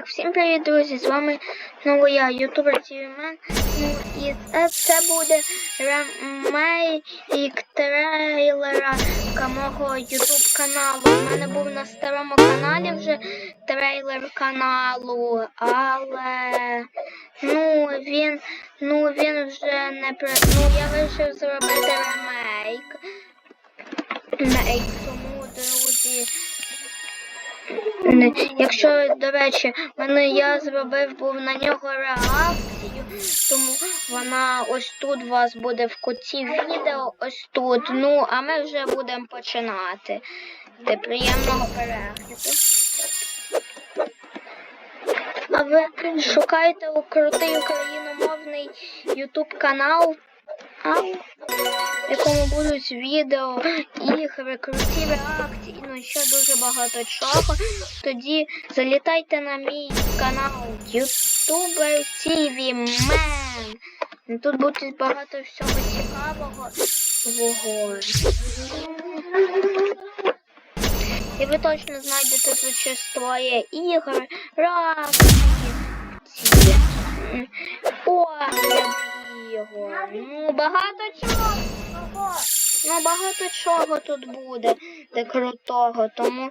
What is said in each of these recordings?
Так, всім привіт, друзі! З вами знову я, ютубер Тівімен. Ну і це, буде ремейк трейлера мого ютуб каналу. У мене був на старому каналі вже трейлер каналу, але ну він ну він вже не при... Ну я вирішив зробити ремейк. Ремейк, тому, друзі. Якщо, до речі, мене я зробив був на нього реакцію, тому вона ось тут у вас буде в куті відео, ось тут. Ну, а ми вже будемо починати. Де приємного перегляду. А ви шукаєте у крутий україномовний YouTube канал, а, якому будуть відео, ігри, круті реакції, ну і ще дуже багато чого. Тоді залітайте на мій канал YouTuber TV Man. Тут буде багато всього цікавого. Вого. І ви точно знайдете зачастує ігри, реакції, ці, м, огляди ігор. Ну, багато чого. Ну, багато чого тут буде, де крутого. Тому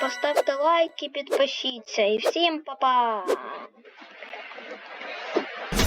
поставте лайк і підпишіться. І всім па-па!